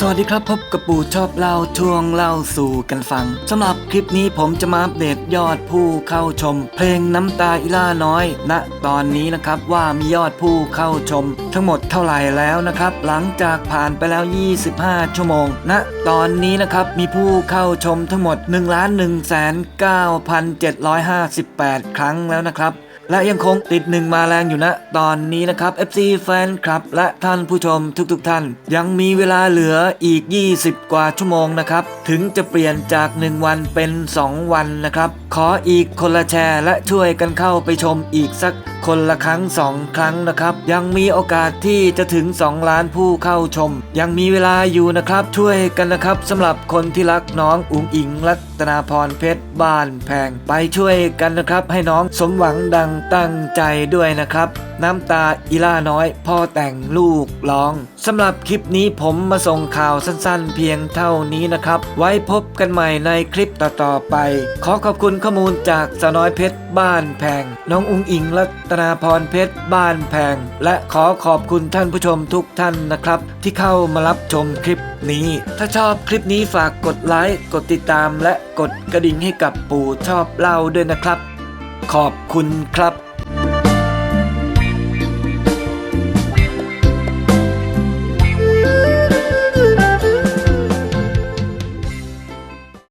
สวัสดีครับพบกับปู่ชอบเล่าช่วงเล่าสู่กันฟังสำหรับคลิปนี้ผมจะมาอัปเดตยอดผู้เข้าชม เพลงน้ำตาอิล่าน้อยณตอนนี้นะครับว่ามียอดผู้เข้าชม ทั้งหมดเท่าไหร่แล้วนะครับ หลังจากผ่านไปแล้ว 25 ชั่วโมงณตอนนี้นะครับมีผู้เข้าชมทั้งหมด 1 1 9 7 5 8 ครั้งแล้วนะครับ และยังคงติดหนึ่งมาแรงอยู่นะตอนนี้นะครับ FC แฟนคลับ และท่านผู้ชมทุกๆทท่าน ยังมีเวลาเหลืออีก 20 กว่าชั่วโมงนะครับ ถึงจะเปลี่ยนจาก 1 วันเป็น 2 วันนะครับ ขออีกคนละแชร์และช่วยกันเข้าไปชมอีกสักคนละครั้ง 2 ครั้งนะครับ ยังมีโอกาสที่จะถึง 2 ล้านผู้เข้าชม ยังมีเวลาอยู่นะครับ ช่วยกันนะครับสำหรับคนที่รักน้องอุ๋งอิงรัตนาพรเพชรบ้านแพงไปช่วยกันนะครับ ให้น้องสมหวังดังตั้งใจด้วยนะครับ น้ำตาอีล่าน้อย พ่อแต่งลูกร้องสำหรับคลิปนี้ผมมาส่งข่าวสั้นๆ เพียงเท่านี้นะครับ ไว้พบกันใหม่ในคลิปต่อๆไป ขอขอบคุณข้อมูลจากสน้อยเพชรบ้านแพง น้องอุงอิงรัตนาพรเพชรบ้านแพง และขอขอบคุณท่านผู้ชมทุกท่านนะครับ ที่เข้ามารับชมคลิปนี้ ถ้าชอบคลิปนี้ฝากกดไลค์กดติดตามและกดกระดิ่งให้กับปู่ชอบเล่าด้วยนะครับ ขอบคุณครับ